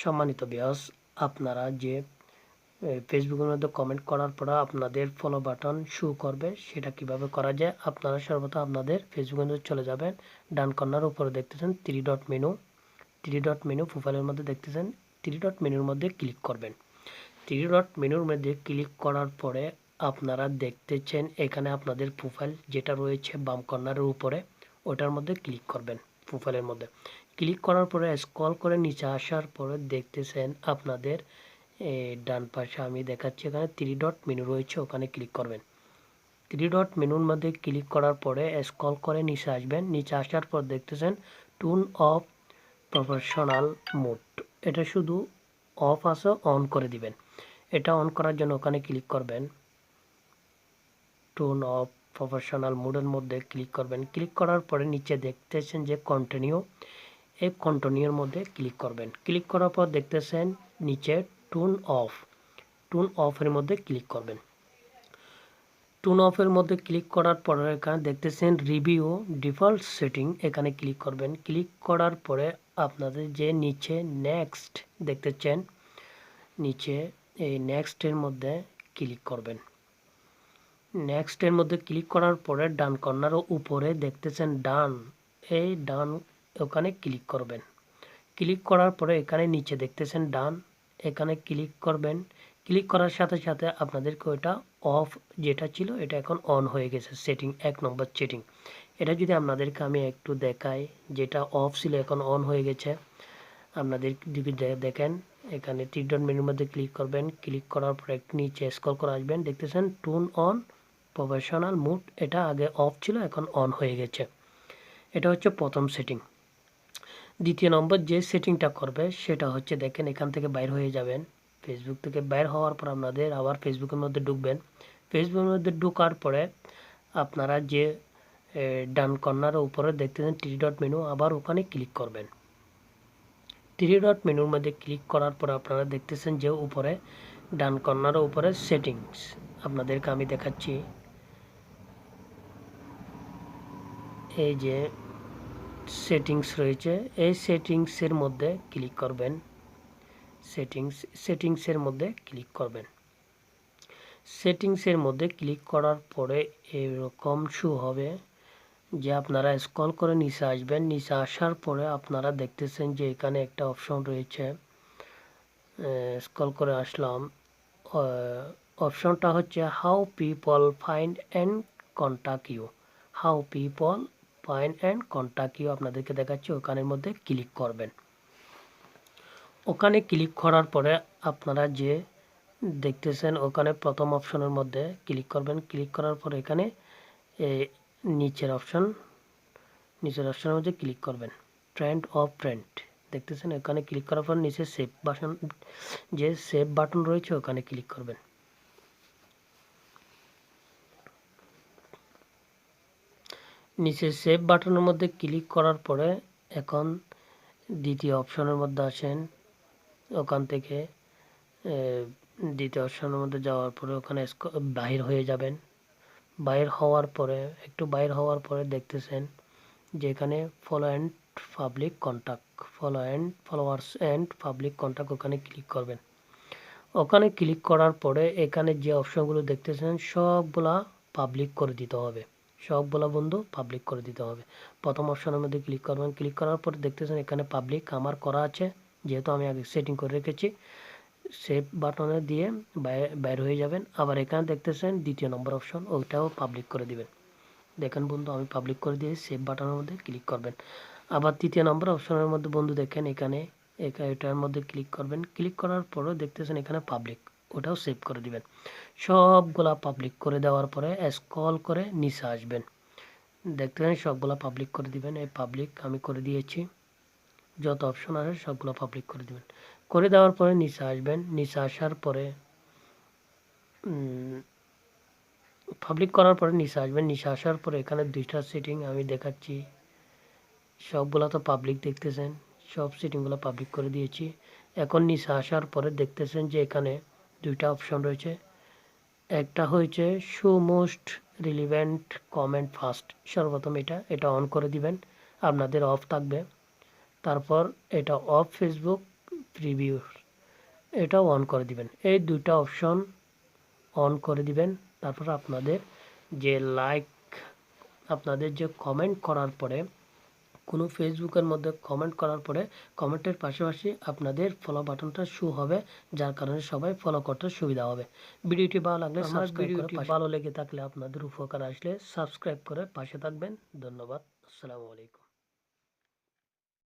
সম্মানিত বিয়স আপনারা যে ফেসবুকের মধ্যে কমেন্ট করার পর আপনাদের ফলো বাটন শো করবে, সেটা কীভাবে করা যায়, আপনারা সর্বদা আপনাদের ফেসবুকের মধ্যে চলে যাবেন, ডান কর্নার উপরে দেখতেছেন three dot menu three dot menu প্রোফাইলের মধ্যে দেখতেছেন থ্রি ডট মেনুর মধ্যে ক্লিক করবেন। থ্রি ডট মেনুর মধ্যে ক্লিক করার পরে আপনারা দেখতেছেন এখানে আপনাদের প্রোফাইল যেটা রয়েছে বাম কর্নারের উপরে, ওটার মধ্যে ক্লিক করবেন প্রোফাইলের মধ্যে। ক্লিক করার পরে স্ক্রল করে নিচে আসার পরে দেখতেছেন আপনাদের ডান পাশে আমি দেখাচ্ছি, এখানে থ্রি ডট মেনু রয়েছে, ওখানে ক্লিক করবেন। থ্রি ডট মেনুর মধ্যে ক্লিক করার পরে স্ক্রল করে নিচে আসবেন, নিচে আসার পর দেখতেছেন টুন অফ প্রফেশনাল মোড এটা শুধু অফ আছে অন করে দিবেন। এটা অন করার জন্য ওখানে ক্লিক করবেন। টুন অফ প্রফেশনাল মোডের মধ্যে ক্লিক করবেন। ক্লিক করার পরে নিচে দেখতেছেন যে কন্টিনিউ এই কন্টিনিউর মধ্যে ক্লিক করবেন। ক্লিক করার পর দেখতেছেন নিচে টুন অফ টুন অফের মধ্যে ক্লিক করবেন। টুন অফের মধ্যে ক্লিক করার পরে এখানে দেখতেছেন রিভিউ ডিফল্ট সেটিং এখানে ক্লিক করবেন। ক্লিক করার পরে আপনাদের যে নিচে নেক্সট দেখতেছেন, নিচে এই নেক্সটের মধ্যে ক্লিক করবেন। নেক্সটের মধ্যে ক্লিক করার পরে ডান কর্নার উপরে দেখতেছেন ডান এই ডান ওখানে ক্লিক করবেন। ক্লিক করার পরে এখানে নিচে দেখতেছেন ডান, এখানে ক্লিক করবেন। ক্লিক করার সাথে সাথে আপনাদেরকে ওইটা অফ যেটা ছিল, এটা এখন অন হয়ে গেছে, সেটিং, এক নম্বর সেটিং। এটা যদি আপনাদেরকে আমি একটু দেখাই, যেটা অফ ছিল, এখন অন হয়ে গেছে। আপনাদের যদি দেখেন, এখানে ডট মেনুর মধ্যে ক্লিক করবেন। ক্লিক করার পর একটু নিচে স্ক্রল করে আসবেন, দেখতেছেন টুন অন, প্রফেশনাল মুড, এটা আগে অফ ছিল, এখন অন হয়ে গেছে। এটা হচ্ছে প্রথম সেটিং। দ্বিতীয় নম্বর যে সেটিংটা করবে, সেটা হচ্ছে দেখেন এখান থেকে বাইর হয়ে যাবেন। ফেসবুক থেকে বাইর হওয়ার পর আপনাদের আবার ফেসবুকের মধ্যে ঢুকবেন। ফেসবুকের মধ্যে ঢোকার পরে আপনারা যে ডান কর্নারের উপরে দেখতেছেন থ্রি ডট মেনু আবার ওখানে ক্লিক করবেন। থ্রি ডট মেনুর মধ্যে ক্লিক করার পর আপনারা দেখতেছেন যে উপরে, ডান কর্নারের উপরে সেটিংস আপনাদেরকে আমি দেখাচ্ছি। এই যে সেটিংস রয়েছে। এই সেটিংসের মধ্যে ক্লিক করবেন। সেটিংস সেটিংসের মধ্যে ক্লিক করবেন। সেটিংসের মধ্যে ক্লিক করার পরে এরকম শু হবে যে আপনারা স্ক্রল করে নিচে আসবেন। নিচে আসার পরে আপনারা দেখতেছেন যে এখানে একটা অপশন রয়েছে। স্ক্রল করে আসলাম। অপশনটা হচ্ছে how people find and contact you how people find and contact you আপনাদেরকে দেখাচ্ছি, ওখানের মধ্যে ক্লিক করবেন। ওখানে ক্লিক করার পরে আপনারা যে দেখতেছেন, ওখানে প্রথম অপশনের মধ্যে ক্লিক করবেন। ক্লিক করার পর এখানে নিচের অপশন, নিচের অপশনের মধ্যে ক্লিক করবেন। ট্রেন্ড অফ ট্রেন্ড দেখতেছেন ওখানে ক্লিক করার পর নিচে সেভ বাটন যে সেভ বাটন রয়েছে, ওখানে ক্লিক করবেন। নিচে সেভ বাটনের মধ্যে ক্লিক করার পরে এখন দ্বিতীয় অপশনের মধ্যে আসেন। ওখান থেকে দ্বিতীয় অপশনের মধ্যে যাওয়ার পরে ওখানে বাহির হয়ে যাবেন। বাইর হওয়ার পরে, একটু বাইর হওয়ার পরে দেখতেছেন যে এখানে follow and public contact follow and followers and public contact ওখানে ক্লিক করবেন। ওখানে ক্লিক করার পরে এখানে যে অপশনগুলো দেখতেছেন সবগুলা পাবলিক করে দিতে হবে। সবগুলা বন্ধু পাবলিক করে দিতে হবে। প্রথম অপশনের মধ্যে ক্লিক করবেন। ক্লিক করার পর দেখতেছেন এখানে পাবলিক আমার করা আছে। যেহেতু আমি আগে সেটিং করে রেখেছি সেভ বাটনে দিয়ে বাই- বাইর হয়ে যাবেন। আবার এখানে দেখতেছেন দ্বিতীয় নম্বর অপশন ওইটাও পাবলিক করে দিবেন। দেখেন বন্ধু, আমি পাবলিক করে দিয়ে সেভ বাটনের মধ্যে ক্লিক করবেন। আবার তৃতীয় নম্বর অপশনের মধ্যে বন্ধু দেখেন এখানে এটার মধ্যে ক্লিক করবেন। ক্লিক করার পরেও দেখতেছেন এখানে পাবলিক ওটাও সেভ করে দিবেন। সবগুলা পাবলিক করে দেওয়ার পরে স্ক্রল করে নিচে আসবেন। দেখতে দেখতেছেন সবগুলা পাবলিক করে দিবেন। এই পাবলিক আমি করে দিয়েছি। যত অপশন আছে সবগুলো পাবলিক করে দিবেন। করে দেওয়ার পরে নিচে আসবেন। নিচে আসার পরে পাবলিক করার পরে নিচে আসবেন। নিচে আসার পরে এখানে দুইটা সেটিং আমি দেখাচ্ছি। সবগুলো তো পাবলিক দেখতেছেন। সব সেটিংগুলো পাবলিক করে দিয়েছি। এখন নিচে আসার পরে দেখতেছেন যে এখানে দুইটা অপশন রয়েছে। একটা হয়েছে show most relevant comment first সর্বপ্রথম এটা এটা অন করে দিবেন, আপনাদের অফ থাকবে। তারপর এটা অফ ফেসবুক প্রিভিউ এটাও অন করে দিবেন। এই দুইটা অপশন অন করে দিবেন। তারপর আপনাদের যে লাইক আপনাদের যে কমেন্ট করার পরে কোনো ফেসবুকের মধ্যে কমেন্ট করার পরে কমেন্টের পাশাপাশি আপনাদের ফলো বাটনটা শু হবে যার কারণে সবাই ফলো করতে সুবিধা হবে। ভিডিওটি ভালো লাগলে আমার ভিডিওটি ভিডিওটি ভালো লেগে থাকলে আপনাদের উপকার আসলে সাবস্ক্রাইব করে পাশে থাকবেন। ধন্যবাদ। আসসালামু আলাইকুম।